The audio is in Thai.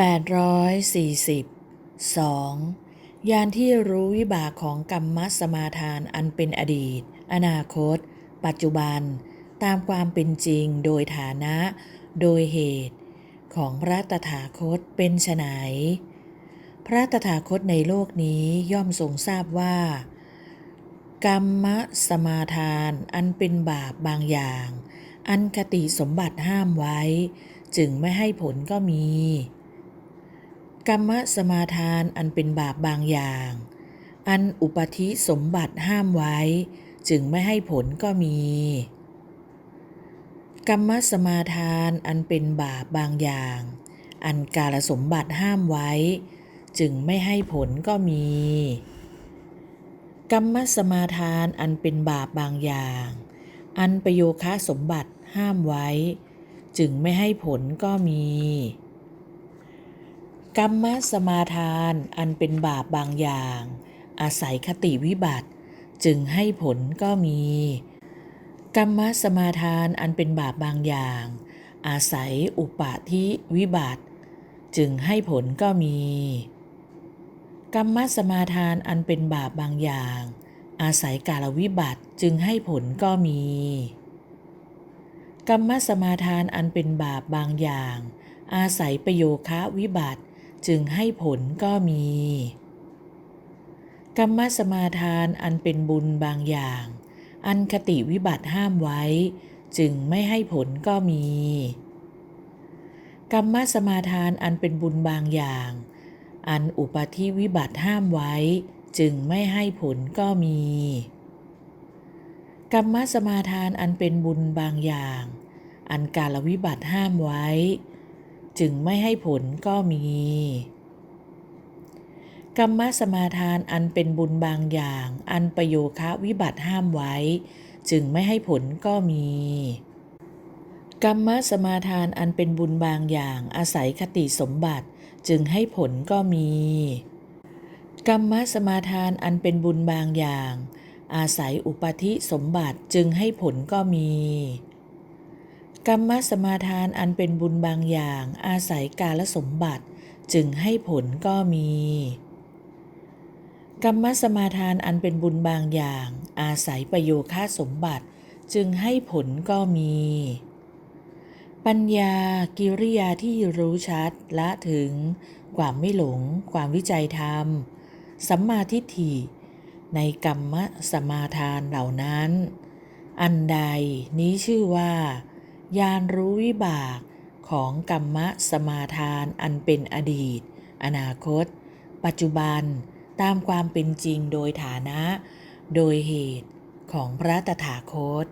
840 2. ยานที่รู้วิบากของกรรมสมาทานอันเป็นอดีต อนาคต ปัจจุบัน ตามความเป็นจริงโดยฐานะ โดยเหตุ ของพระตถาคตเป็นไฉนพระตถาคตในโลกนี้ย่อมทรงทราบว่า กรรมสมาทานอันเป็นบาปบางอย่าง อันคติสมบัติห้ามไว้ จึงไม่ให้ผลก็มี กรรมสมาทานอันเป็นบาปบางอย่าง อันอุปธิสมบัติห้ามไว้ จึงไม่ให้ผลก็มี กรรมสมาทานอันเป็นบาปบางอย่าง อันกาลสมบัติห้ามไว้ จึงไม่ให้ผลก็มี กรรมสมาทานอันเป็นบาปบางอย่าง อันประโยคะสมบัติห้ามไว้ จึงไม่ให้ผลก็มี กรรมสมาทานอันเป็นบาปบางอย่าง อาศัยคติวิบัติ จึงให้ผลก็มี กรรมสมาทานอันเป็นบาปบางอย่าง อาศัยอุปาทิวิบัติ จึงให้ผลก็มี กรรมสมาทานอันเป็นบาปบางอย่าง อาศัยกาลวิบัติจึงให้ผลก็มี กรรมสมาทานอันเป็นบาปบางอย่าง อาศัยประโยคะวิบัติ จึงให้ผลก็มี กรรมสมาทานอันเป็นบุญบางอย่าง อันคติวิบัติห้ามไว้ จึงไม่ให้ผลก็มี กรรมสมาทานอันเป็นบุญบางอย่าง อันอุปธิวิบัติห้ามไว้ จึงไม่ให้ผลก็มี กรรมสมาทานอันเป็นบุญบางอย่าง อันกาลวิบัติห้ามไว้ จึงไม่ให้ผลก็มี กรรมสมาทานอันเป็นบุญบางอย่าง อันประโยคะวิบัติห้ามไว้ จึงไม่ให้ผลก็มี กรรมสมาทานอันเป็นบุญบางอย่าง อาศัยคติสมบัติ จึงให้ผลก็มี กรรมสมาทานอันเป็นบุญบางอย่าง อาศัยอุปธิสมบัติจึงให้ผลก็มี กรรมสมาทานอันเป็นบุญบางอย่างอาศัยกาลสมบัติจึงให้ผลก็มี กรรมสมาทานอันเป็นบุญบางอย่าง อาศัยประโยค่าสมบัติ จึงให้ผลก็มี ปัญญากิริยาที่รู้ชัดละถึง ความไม่หลง ความวิจัยธรรม สัมมาทิฏฐิ ในกรรมสมาทานเหล่านั้น อันใดนี้ชื่อว่า ยานรู้วิบากของกรรมะสมาทานอันเป็นอดีต อนาคต ปัจจุบันตามความเป็นจริงโดยฐานะ โดยเหตุของพระตถาคต